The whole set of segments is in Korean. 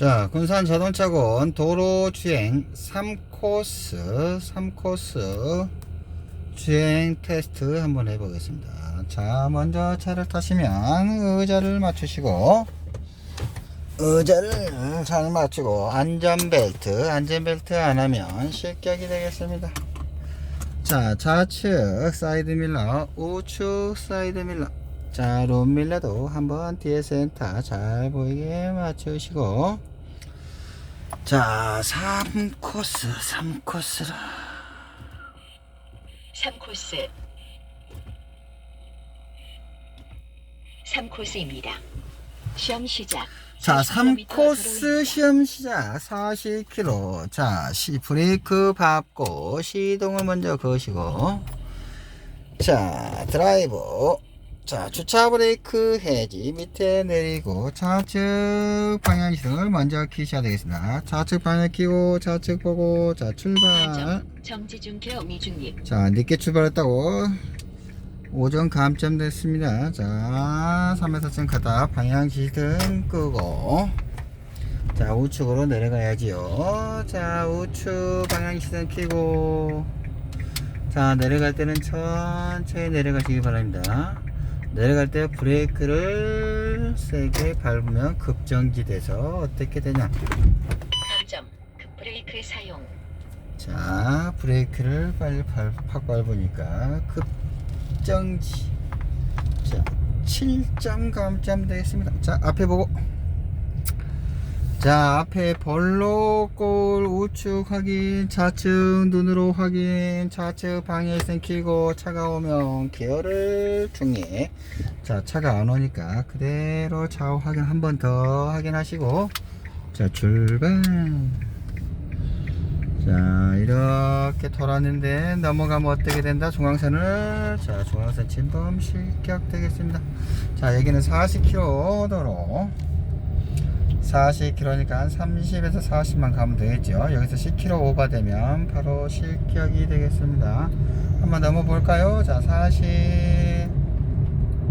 자, 군산 자동차군 도로 주행 3코스, 3코스 주행 테스트 한번 해보겠습니다. 자, 먼저 차를 타시면 의자를 맞추시고, 의자를 잘 맞추고, 안전벨트, 안전벨트 안 하면 실격이 되겠습니다. 자, 좌측 사이드 밀러, 우측 사이드 밀러. 자, 롬밀러도 한번 뒤에 센터 잘 보이게 맞추시고. 자, 3코스, 3코스라. 3코스 3코스입니다. 시험 시작. 자, 40km 3코스 도로입니다. 시험 시작 40km. 자, 시 브레이크 밟고 시동을 먼저 거시고. 자, 드라이브. 자, 주차 브레이크 해지 밑에 내리고 좌측 방향 시동을 먼저 키셔야 되겠습니다. 좌측 방향 키고 좌측 보고 자, 출발. 감점, 정지 중 케어 미중립. 자, 늦게 출발했다고 오전 감점 됐습니다. 자, 3에서 4층 가다 방향 시등 끄고 자, 우측으로 내려가야지요. 자, 우측 방향 시등 켜고 자, 내려갈 때는 천천히 내려가시기 바랍니다. 내려갈 때 브레이크를 세게 밟으면 급정지돼서 어떻게 되냐? 감점, 급브레이크 사용. 자 브레이크를 빨리 밟, 팍 밟으니까 급정지 자 7점 감점 되겠습니다 자 앞에 보고 자 앞에 벌로골 우측 확인 좌측 눈으로 확인 좌측 방해선 켜고 차가 오면 기어를 중에. 자 차가 안 오니까 그대로 좌우 확인 한 번 더 확인하시고. 자 출발. 자 이렇게 돌았는데 넘어가면 어떻게 된다? 중앙선을? 자 중앙선 침범 실격 되겠습니다. 자 여기는 40km 도로 40km니까 한 30에서 40만 가면 되겠죠. 여기서 10km 오버되면 바로 실격이 되겠습니다. 한번 넘어 볼까요? 자 40,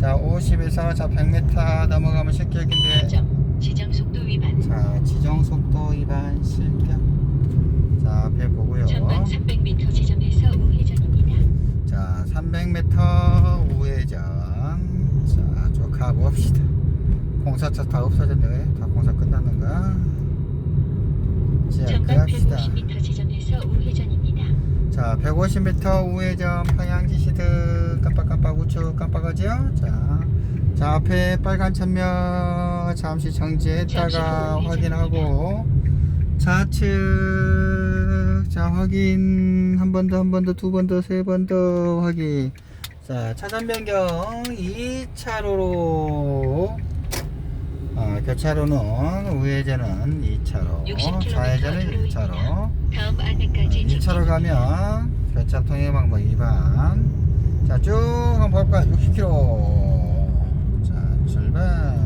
자 50에서 자 100m 넘어가면 실격인데. 감점, 지정 속도 위반. 자 지정 속도 위반 실격. 자 앞에 보고요. 전방 300m 지점에서 우회전입니다. 자 300m 우회전. 자쭉 가봅시다 공사차 다 없어졌네. 다 공사 끝났는가? 자 그합시다. 150m 지점에서 우회전입니다. 자 150m 우회전 방향 지시등 깜빡깜빡 우측 깜빡하지요 자, 자 앞에 빨간 천명 잠시 정지했다가 확인하고 좌측 자 확인. 한 번 더 한 번 더 두 번 더 세 번 더 확인. 자 차선 변경 2차로로 아, 교차로는 우회전은 2차로 60km 좌회전은 도로입니다. 1차로. 다음 안내까지 2차로 가면 교차 통행 방법 2번 자쭉 한번 볼까? 60km 자 출발.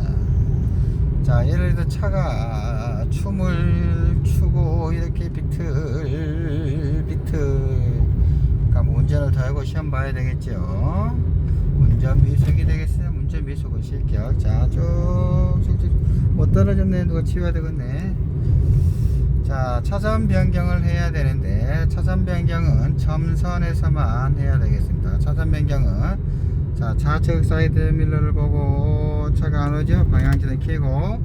자 예를 들어 차가 춤을 추고 이렇게 비틀 비틀. 그럼 운전을 더 하고 시험 봐야 되겠죠. 운전 미숙이 되겠어요 운전 미숙은 실격 자 쭉쭉쭉. 못 떨어졌네. 누가 치워야 되겠네. 자 차선 변경을 해야 되는데 차선 변경은 점선에서만 해야 되겠습니다. 차선 변경은 자 좌측 사이드 밀러를 보고 차가 안 오죠? 방향지는 켜고.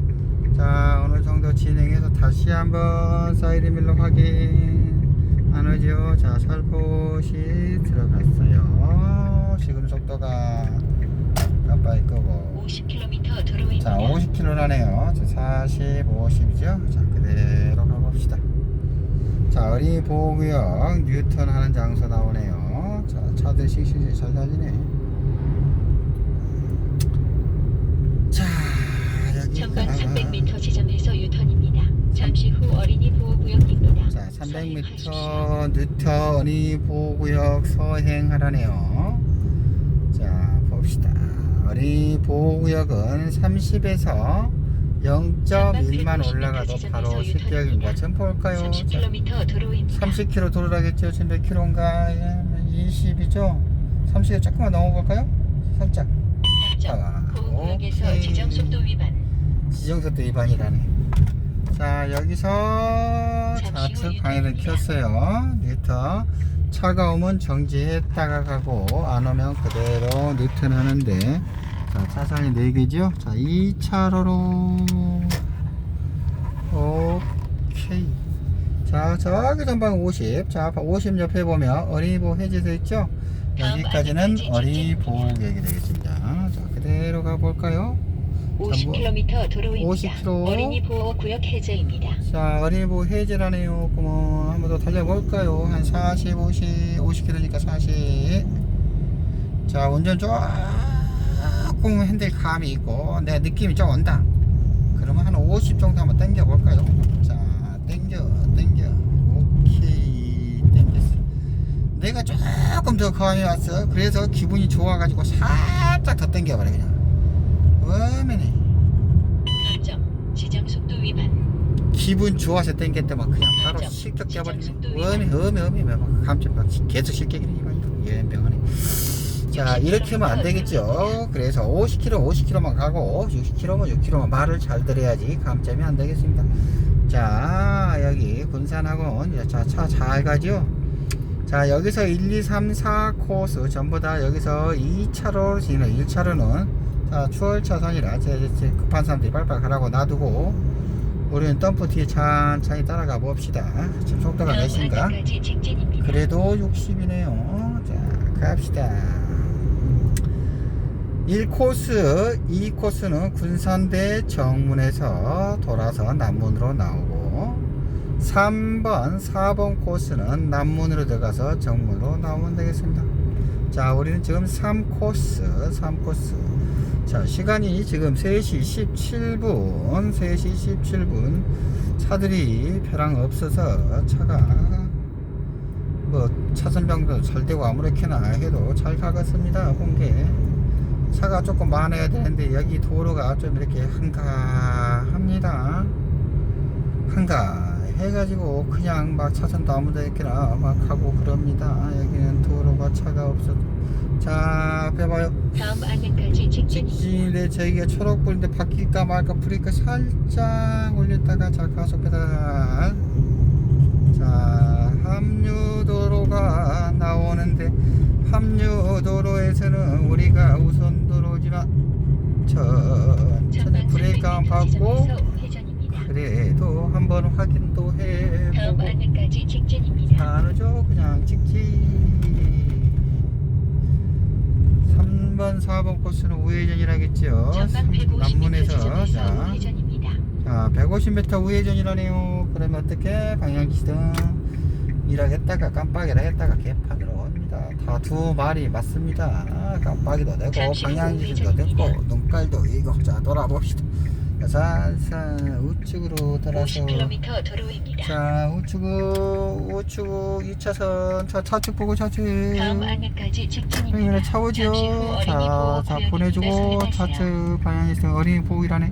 자 어느 정도 진행해서 다시 한번 사이드 밀러 확인. 안 오죠? 자 살포시 들어갔어요. 지금 속도가 깜빡이 끄고. 50km 도로입니다. 자 50km라네요. 40, 50이죠? 자 그대로 가봅시다. 자 어린이 보호구역 뉴턴 하는 장소 나오네요. 자 차들 씩씩씩 잘 다니네. 자 여기 전방 300m 지점에서 유턴입니다. 잠시 후 어린이 보호구역입니다. 자 300m 뉴턴 어린이 보호구역 서행하라네요 어린이 보호구역은 30에서 0.1만 올라가도 바로 실격입니다 지금 볼까요 30km 도로입니다. 30km 도로라겠죠. 지금 몇 킬로인가? 20이죠. 30에 조금만 넘어볼까요? 살짝. 자, 보호구역에서 오케이. 지정 속도 위반. 지정속도 위반이라네. 자 여기서 좌측 방해를 켰어요 뉴턴 차가 오면 정지했다가 가고 안 오면 그대로 뉴턴 하는데. 자 차선이 4개죠? 자 2차로로. 오케이. 자 저기 전방 50자 50 옆에 보면 어린이 보호 해제되어 있죠? 여기까지는 어린이 보호구역이 되겠습니다. 자 그대로 가볼까요 50km 도로입니다. 50km. 어린이 보호 구역 해제입니다. 자, 어린이보 해제라네요. 그러면 한번 더 달려볼까요? 한 40, 50, 50km니까 40. 자, 운전 조금 핸들 감이 있고, 내 느낌이 좀 온다. 그러면 한 50 정도 한번 당겨 볼까요? 자, 당겨, 당겨. 오케이, 당겼어. 내가 조금 더 감이 왔어. 그래서 기분이 좋아가지고 살짝 더 당겨버려, 그냥. 워메네. 감점. 지정 속도 위반. 기분 좋아서 땡겼대. 막 그냥 바로. 실격 깨버리네. 어미 어미 어미. 막 감점 막 계속 실격이네. 이거 예병하네. 자 60km 이렇게 하면 안 되겠죠? 그래서 50km 50km만 가고 60km면 6km만 말을 잘 들어야지 감점이 안 되겠습니다. 자 여기 군산학원. 자차 잘 가죠? 자 여기서 1, 2, 3, 4 코스 전부 다 여기서 2차로로 지나 1차로는 자 추월 차선이라 급한 사람들이 빨빨 가라고 놔두고 우리는 덤프 뒤에 천천히 따라가 봅시다. 지금 속도가 몇인가? 그래도 60이네요. 자, 갑시다. 1코스, 2코스는 군산대 정문에서 돌아서 남문으로 나오고 3번, 4번 코스는 남문으로 들어가서 정문으로 나오면 되겠습니다. 자, 우리는 지금 3코스, 3코스. 자, 시간이 지금 3시 17분, 3시 17분. 차들이 벼랑 없어서 차가 뭐 차선병도 잘 되고 아무렇게나 해도 잘 가겠습니다. 홍게. 차가 조금 많아야 되는데 여기 도로가 좀 이렇게 한가합니다. 한가 해가지고 그냥 막 차선도 아무데나 막 하고 그럽니다. 여기는 도로가 차가 없어. 자, 앞에 봐요. 다음 안내까지 직진입니다. 직진인데 저희가 초록불인데 바뀔까 말까 브레이크 살짝 올렸다가 자 가속 페달 자 합류도로가 나오는데 합류도로에서는 우리가 우선도로지만 천천히 브레이크 한 300m 밟고 지점에서 우회전입니다. 그래도 한번 확인도 해보고 직진입니다. 다르죠 그냥 직진 3번 4번 코스는 우회전이라겠죠 전방 150m 남문에서 자. 자 150m 우회전이라네요. 그러면 어떻게 방향지등 일하겠다가 깜빡이라 했다가 개판으로 옵니다. 다 두 말이 맞습니다. 깜빡이도 되고 방향지등도 되고. 눈깔도 이거 자 돌아봅시다. 자, 살살 우측으로 돌아서. 50km 도로입니다. 자 우측 우측 2차선. 자 차측 보고 차측. 다음 안내까지 직진입니다. 형님네 차 오죠 잠시 후 어린이 자, 자. 보내주고. 차측 방향에 있으면 어린이 보호이라네.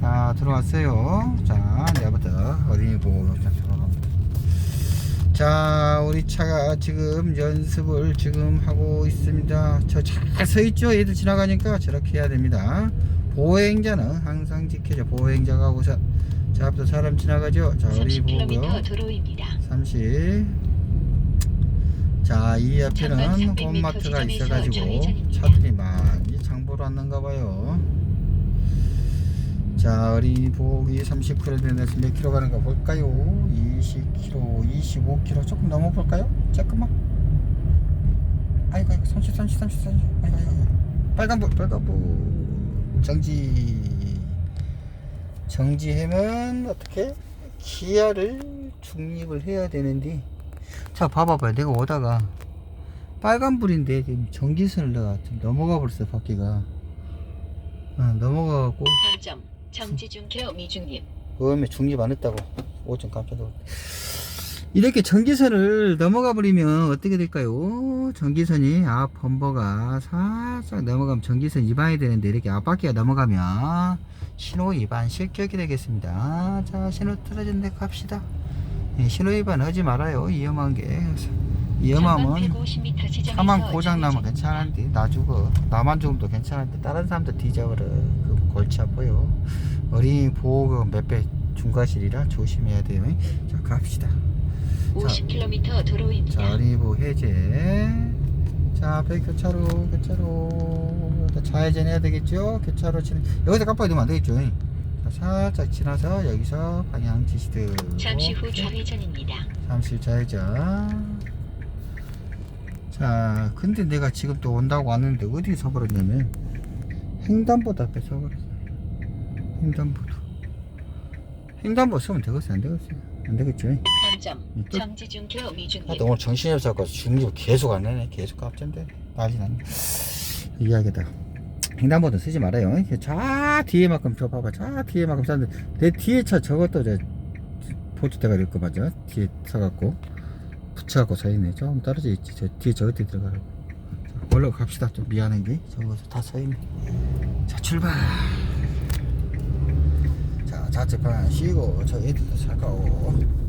자 들어왔어요. 자 내부터 어린이 보호 들어갑니다 자 우리 차가 지금 연습을 지금 하고 있습니다. 저 잘 서있죠? 얘들 지나가니까 저렇게 해야 됩니다 보행자는 항상 지켜줘 보행자가 우선 자 앞서 사람 지나가죠 자 30km 도로입니다. 30. 자, 이 전방 앞에는 300m 홈마트가 있어가지고. 차들이 많이 장보러 왔는가 봐요. 자, 어린이 보기 30km 되면서 몇 킬로 가는가 볼까요? 20km, 25km 조금 넘어 볼까요? 잠깐만. 아이고, 아이고, 30, 30, 30, 30. 아이고, 아이고. 빨간불, 빨간불. 정지. 정지하면 어떻게? 기아를 중립을 해야 되는데 자 봐봐봐요 내가 오다가 빨간불인데 지금 전기선을 내가 좀 넘어가 버렸어 바퀴가 어, 넘어가 갖고 감점. 정지 중키로 미중립. 그음에 중립 안 했다고 오좀 깜짝 놀랐 이렇게 전기선을 넘어가 버리면 어떻게 될까요? 전기선이 앞 범버가 살짝 넘어가면 전기선 위반이 되는데 이렇게 앞바퀴가 넘어가면 신호 위반 실격이 되겠습니다. 자 신호 틀어진 데 갑시다. 예, 신호 위반 하지 말아요. 위험한 게 위험하면 전방 150m 지점에서 차만 고장 나면. 괜찮은데 나 죽어 나만 죽으면 괜찮은데 다른 사람도 뒤져버려 그 골치 아파요 어린이 보호금 몇배 중과실이라 조심해야 돼요. 자, 갑시다. 50km 도로입니다. 자, 리브 해제. 자, 앞에 교차로, 교차로. 자, 좌회전 해야 되겠죠? 교차로 지나, 여기서 깜빡이 넣으면 안 되겠죠? 자, 살짝 지나서 여기서 방향 지시등. 잠시 후 좌회전입니다. 잠시 좌회전. 자, 근데 내가 지금 또 온다고 왔는데 어디 서버렸냐면 횡단보도 앞에 서버렸어. 횡단보도. 횡단보 쓰면 되겠어, 안 되겠어? 안 되겠죠? 감점. 이 또- 정지 중표 미중입. 하여튼 오늘 정신이 없어갖고 중립 계속 안 내네. 계속 갑자인데 난리 났네. 이야기다. 횡단보도 쓰지 말아요. 자 뒤에만큼 저 봐봐. 자 뒤에만큼 쌌는데 내 뒤에 차 저것도 저 보조대가 될거 맞아. 뒤에 서갖고 붙여갖고 서 있네. 좀 떨어져 있지. 저 뒤에 저것들 들어가라고. 자, 올라 갑시다. 좀 미안한 게 저것도 다서 있네. 자 출발. 자 좌측방 쉬고 저 애들도 살까고.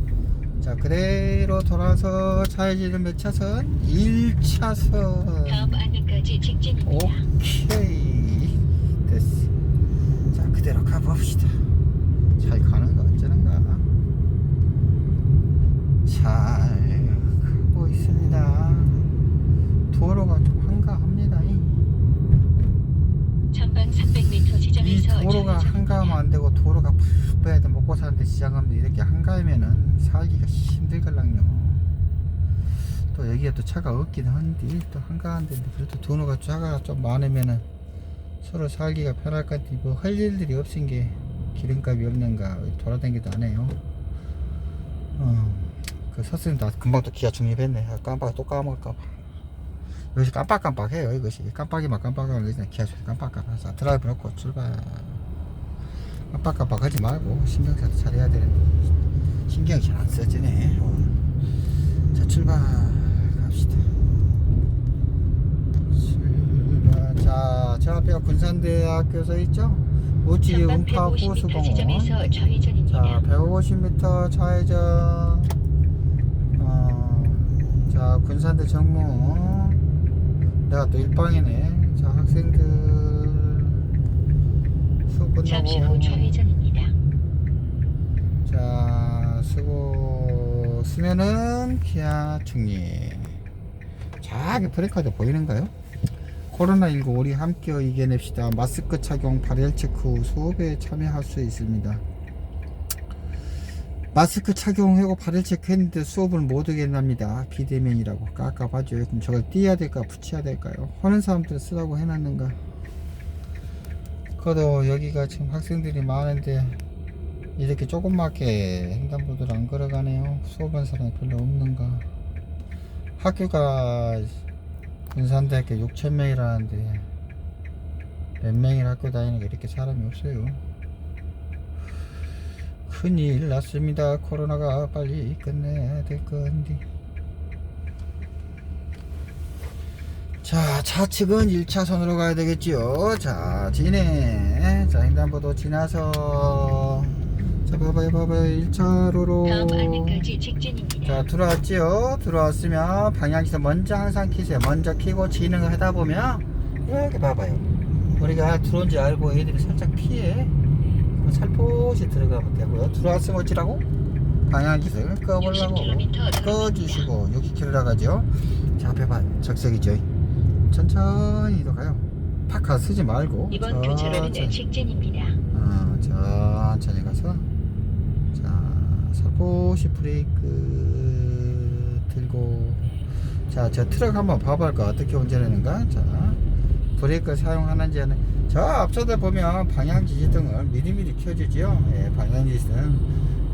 자 그대로 돌아서 좌회전은 몇 차선? 1차선. 다음 안내까지 직진입니다. 오케이. 됐어. 자 그대로 가봅시다. 잘 가는가 어쩌는가? 잘 가고 있습니다. 도로가 좀 한가합니다. 이. 전방 300m 이 지점에서 도로가. 한가하면 안 되고 도로가 푹 빼야 돼. 먹고 사는데 시장하면 이렇게 한가하면은 살기가 힘들걸랑요. 또 여기에 또 차가 없긴 한데 또 한가한데 그래도 도로가 차가 좀 많으면은 서로 살기가 편할 것 같아 뭐할 일들이 없은 게 기름값이 없는가 돌아다니기도 안 해요. 어그 섰으면 나 금방 또 기아 중립했네. 아, 깜빡 또 까먹을까봐. 여기서 깜빡깜빡해요 이것이. 깜빡이만 깜빡하면 그냥 기아 중립 깜빡깜빡. 자 드라이브 놓고 출발. 깜빡깜빡하지 말고 신경 써서 잘해야 되는데 신경이 잘 안 써지네. 오늘. 자 출발 갑시다. 출발. 자저 앞에 군산대학교 서 있죠? 우지 운파 150m 호수공원. 자 150m 좌회전. 어, 자 군산대 정문 내가 또 일방이네. 자 학생들 수업 잠시 후 좌회전입니다. 자 쓰면은 기아 중립. 자기 브레이크도 보이는가요? 코로나19 우리 함께 이겨냅시다. 마스크 착용 발열 체크 후 수업에 참여할 수 있습니다. 마스크 착용하고 발열 체크했는데 수업을 못 오겠답니다. 비대면이라고 깝깝하죠. 그럼 저걸 띄어야 될까 붙여야 될까요? 하는 사람들은 쓰라고 해놨는가? 그래도 여기가 지금 학생들이 많은데 이렇게 조그맣게 횡단보도를 안 걸어가네요. 수업한 사람이 별로 없는가. 학교가 군산대학교 6천명이라는데 몇 명이 학교 다니는 게 이렇게 사람이 없어요. 큰일 났습니다. 코로나가 빨리 끝내야 될 건데. 자, 차측은 1차선으로 가야 되겠지요. 자, 진행. 자, 횡단보도 지나서. 자, 봐봐요, 봐봐요. 1차로로. 다음 안내까지 직진입니다. 자, 들어왔지요. 들어왔으면 방향키서 먼저 항상 키세요. 먼저 키고 진행을 하다 보면, 이렇게 봐봐요. 우리가 들어온 줄 알고 애들이 살짝 피해. 살포시 들어가면 되고요. 들어왔으면 어찌라고? 방향키를 꺼보려고. 60km 꺼주시고 60km라 가죠 자 앞에 봐 적색이죠 천천히 가요 파카 쓰지 말고 이번 교차로는 직진입니다. 어, 천천히 가서 자 살포시 브레이크 들고. 자 저 트럭 한번 봐볼까 어떻게 운전하는가? 자 브레이크 사용하는지는. 저 앞서다 보면 방향 지시등을 미리미리 켜주지요. 예, 방향 지시등.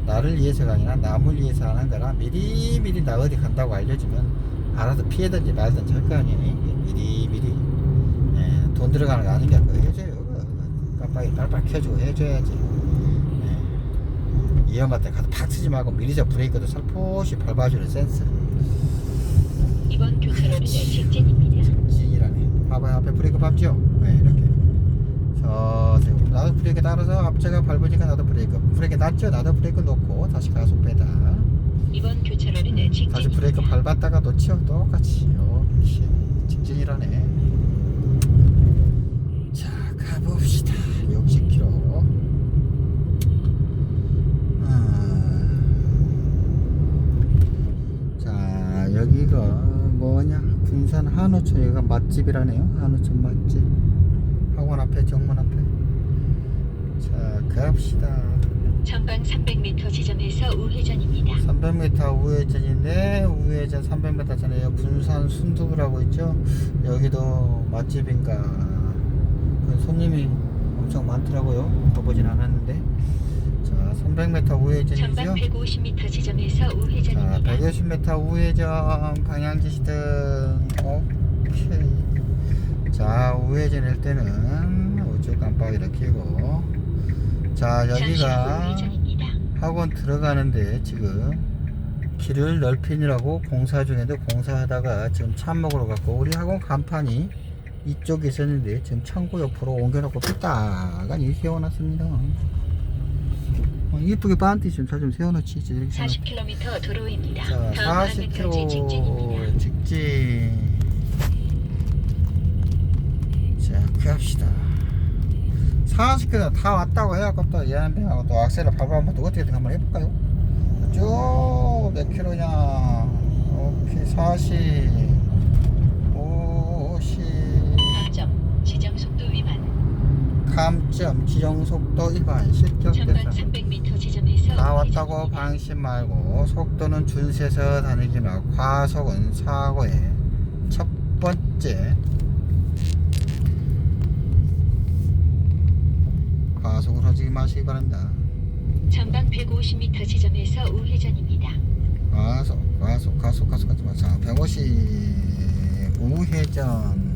나를 위해서가 아니라 남을 위해서 하는 거라 미리미리 나 어디 간다고 알려주면 알아서 피해든지 말든지 할거 아니에요. 미리미리. 예, 돈 들어가는 거 아닌 게 그거 해줘요. 깜빡이 빨빨 켜주고 해줘야지. 예. 위험할 때 가서 팍 쓰지 말고 미리 저 브레이크도 살포시 밟아주는 센스. 이번 교차로는 직진입니다. 직진이라네 봐봐요 앞에 브레이크 밟죠? 네 이렇게. 서서히 나도 브레이크 따라서 앞차가 밟으니까 나도 브레이크. 브레이크 놨죠? 나도 브레이크 놓고 다시 가속 빼다. 이번 교차로는 직진입니다. 다시 브레이크 밟았다가 놓죠? 똑같이 이렇게 직진이라네. 자 가봅시다 한우천 여기가 맛집이라네요. 한우천 맛집. 학원 앞에 정문 앞에. 자 갑시다. 전방 300m 지점에서 우회전입니다. 300m 우회전인데 우회전 300m 전에 군산 순두부라고 있죠? 여기도 맛집인가? 그 손님이 엄청 많더라고요. 가보진 않았는데 자 300m 우회전이죠. 전방 150m 지점에서 자 우회전입니다. 150m 우회전 방향 지시등. 오케이. 자 우회전일 때는 우측 깜빡이를 켜고. 자 여기가. 학원 들어가는데 지금 길을 넓히느라고 공사 중인데 공사하다가 지금 참 먹으러 갔고 우리 학원 간판이 이쪽에 있었는데 지금 창고 옆으로 옮겨놓고 삐딱하니 세워놨습니다. 어, 이쁘게 반티 좀 잘 좀 세워놓지 이제 이렇게 세워놓- 40km 도로입니다. 자, 다음 방면까지 직진입니다. 40km 직진. 자, 갑시다. 40km 다 왔다고 해갖고 또 얘한테 하고 또 악셀을 밟아보면 또 어떻게든 한번 해볼까요? 쭉몇 킬로냐? 오케이, 40, 3점 지정속도 위반 실격해서 나왔다고 방심 말고 속도는 준세서 다니지만 과속은 사고의 첫 번째 과속을 하지 마시기 바랍니다. 전방 150m 지점에서 우회전입니다. 과속 과속 과속 과속 하지 마세요. 150 우회전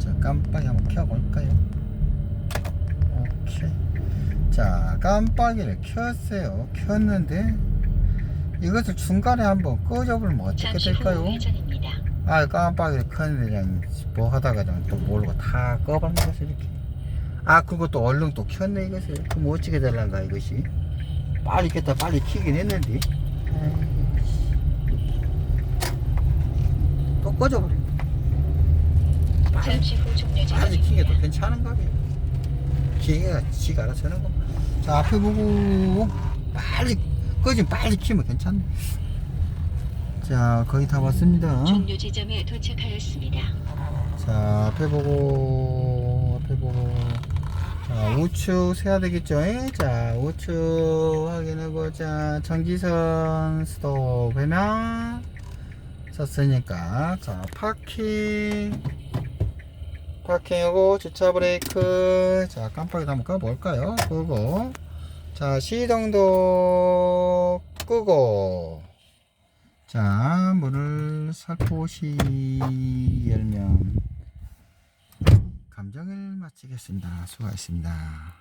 자 깜빡이 한번 켜볼까요? 오케이 자 깜빡이를 켰어요. 켰는데 이것을 중간에 한번 꺼져버리면 어떻게 잠시 후 될까요. 아 깜빡이를 켰는데 그냥 뭐 하다가 그냥 또 모르고 다 꺼버린 것을 이렇게. 아 그것도 얼른 또 켰네 이것을. 그럼 어떻게 될란가 이것이? 빨리 켰다 빨리 키긴 했는데. 또 꺼져버려 빨리 빨리 키게 도 지점입니다. 괜찮은가 봐요 기계가 지가 알아서 하는 거 자 앞에 보고 빨리 꺼지면 빨리 키면 괜찮네. 자 거의 다 왔습니다. 종료 지점에 도착하였습니다. 자 앞에 보고 앞에 보고. 자 우측 세야 되겠죠? 예? 자 우측 확인해보자. 전기선 스톱 해면 썼으니까. 자 파킹 파킹하고 주차 브레이크. 자 깜빡이도 한번 꺼볼까요? 끄고. 자 시동도 끄고. 자 문을 살포시 열면 감정을 마치겠습니다. 수고하셨습니다